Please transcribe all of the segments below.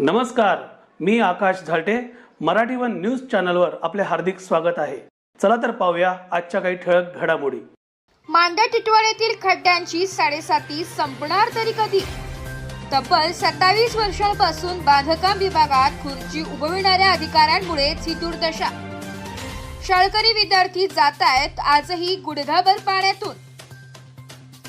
नमस्कार मी Akash Jhalte. Marathi one news चॅनलवर आपले हार्दिक स्वागत आहे. चला तर पाहूया आजच्या काही ठळक घडामोडी. मांदा टिटवाड्यातील खड्ड्यांची साडेसाती संपणार तरी कधी? तब्बल सत्तावीस वर्षांपासून बांधकाम विभागात खुर्ची उभविणाऱ्या अधिकाऱ्यांमुळेच ही दुर्दशा शाळकरी विद्यार्थी जात आहेत आजही गुडघाभर पाण्यातून.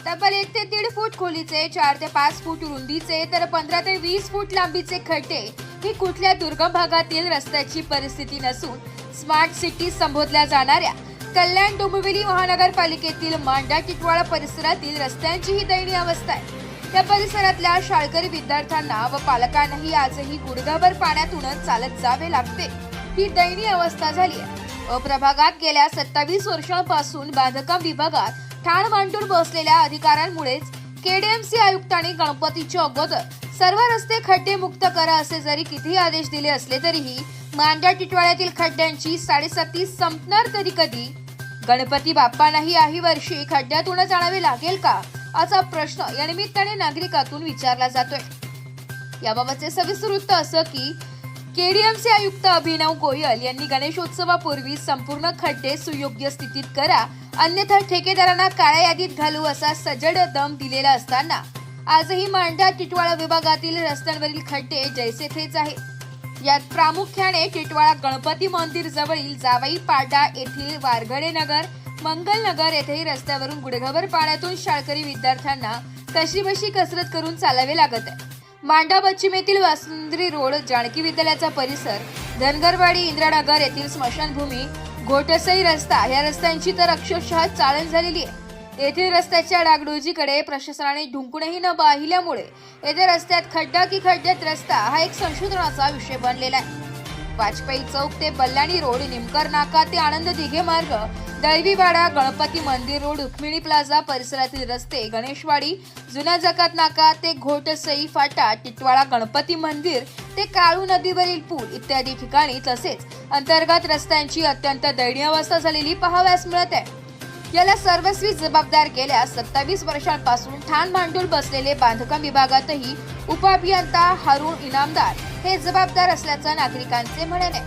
तब्बल एक ते दीड फूट खोलीचे चार ते पाच फूट रुंदीचे तर पंधरा ते वीस फूट लांबीचे खड्डे ही कुठल्या दुर्गम भागातील रस्त्याची परिस्थिती नसून स्मार्ट सिटी संबोधल्या जाणाऱ्या कल्याण डोंबिवली महानगरपालिकेतील मांडा टिटवाळा परिसरातील रस्त्यांची ही दयनीय अवस्था आहे. या परिसरातल्या शाळकरी विद्यार्थ्यांना व पालकांनाही आजही गुडघाभर पाण्यातूनच चालत जावे लागते. ही दयनीय अवस्था झाली आहे. अप्रभागात गेल्या सत्तावीस वर्षांपासून बांधकाम विभागात ठाण मांडून बसलेल्या अधिकाऱ्यांमुळेच केडीएमसी आयुक्तांनी गणपतीच्या अगोदर सर्व रस्ते खड्डे मुक्त करा असे जरी कितीही आदेश दिले असले तरीही मांड्या टिटवाळ्यातील खड्ड्यांची साडेसाती संपणार तरी कधी? गणपती बाप्पांनाही याही वर्षी खड्ड्यातूनच आणावे लागेल का? असा प्रश्न या निमित्ताने नागरिकातून विचारला जातोय. याबाबतचे सविस्तर वृत्त असं की केडीएमचे आयुक्त अभिनव गोयल यांनी गणेशोत्सवापूर्वी संपूर्ण खड्डे सुयोग्य स्थितीत करा अन्यथा ठेकेदारांना काळ्या यादीत घालू असा सजड दम दिलेला असताना आजही मांडा टिटवाळा विभागातील रस्त्यांवरील खड्डे जैसे थेच आहे यात प्रामुख्याने टिटवाळा गणपती मंदिर जवळील जावई पाटा येथील वारगडे नगर मंगलनगर येथेही रस्त्यावरून गुडघाभर पाण्यातून शाळकरी विद्यार्थ्यांना कशीबशी कसरत करून चालावे लागत आहे. मांडा पश्चिमेतील वासुंद्री रोड जानकी विद्यालयाचा परिसर धनगरवाडी इंद्रानगर येथील स्मशानभूमी घोटसई रस्ता या रस्त्यांची तर अक्षरशः चाळण झालेली आहे. येथील रस्त्याच्या डागडोजीकडे प्रशासनाने ढुंकूनही न पाहिल्यामुळे येथे रस्त्यात खड्डा की खड्ड्यात रस्ता हा एक संशोधनाचा विषय बनलेला आहे. वाजपेयी चौक ते बल्लाणी रोड निमकर नाका ते आनंद दिघे मार्ग दळवीवाडा गणपती मंदिर रोड रुक्मिणी प्लाझा परिसरातील रस्ते गणेशवाडी जुना जकात नाका ते घोटसई फाटा टिटवाळा गणपती मंदिर ते काळू नदीवरील पूल इत्यादी ठिकाणी तसेच अंतर्गत रस्त्यांची अत्यंत दयनीय अवस्था झालेली पाहाव्यास मिळत आहे. याला सर्वस्वी जबाबदार गेल्या सत्तावीस वर्षांपासून ठाण मांडून बसलेले बांधकाम विभागातही उपअभियंता हारुण इनामदार हे जबाबदार असल्याचं नागरिकांचे म्हणणे.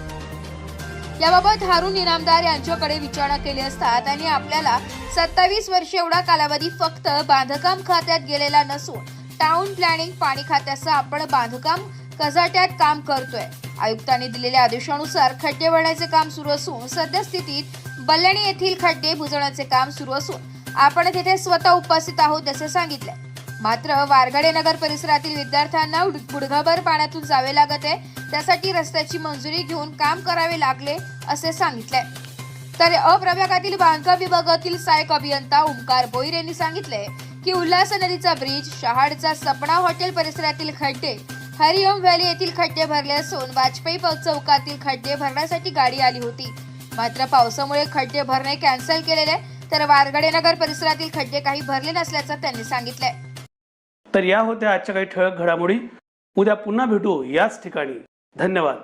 याबाबत हारून इनामदार यांच्याकडे विचारणा केली असता त्यांनी आपल्याला सत्तावीस वर्ष एवढा कालावधी फक्त बांधकाम खात्यात गेलेला नसून टाउन प्लॅनिंग पाणी खात्याचं आपण बांधकाम कजाट्यात काम करतोय. आयुक्तांनी दिलेल्या आदेशानुसार खड्डे भरण्याचे काम सुरू असून सद्यस्थितीत बल्लाणी येथील खड्डे बुजवण्याचे काम सुरू असून आपण तिथे स्वतः उपस्थित आहोत असे सांगितले. मात्र वारगडे नगर परिसरातील विद्यार्थ्यांना उड- गुडघाभर पाण्यातून जावे लागत आहे. त्यासाठी रस्त्याची मंजुरी घेऊन काम करावे लागले असे सांगितले. तर अप्रभागातील बांधकाम विभागातील सहाय्यक अभियंता ओंकार बोईर यांनी सांगितले की उल्हास नदीचा ब्रिज शहाडचा सपना हॉटेल परिसरातील खड्डे हरिओम व्हॅली येथील खड्डे भरले असून वाजपेयी चौकातील खड्डे भरण्यासाठी गाडी आली होती. मात्र पावसामुळे खड्डे भरणे कॅन्सल केलेले तर वारगडे नगर परिसरातील खड्डे काही भरले नसल्याचं त्यांनी सांगितलंय. तर या होत्या आजच्या काही ठळक घडामोडी. उद्या पुन्हा भेटू याच ठिकाणी. धन्यवाद.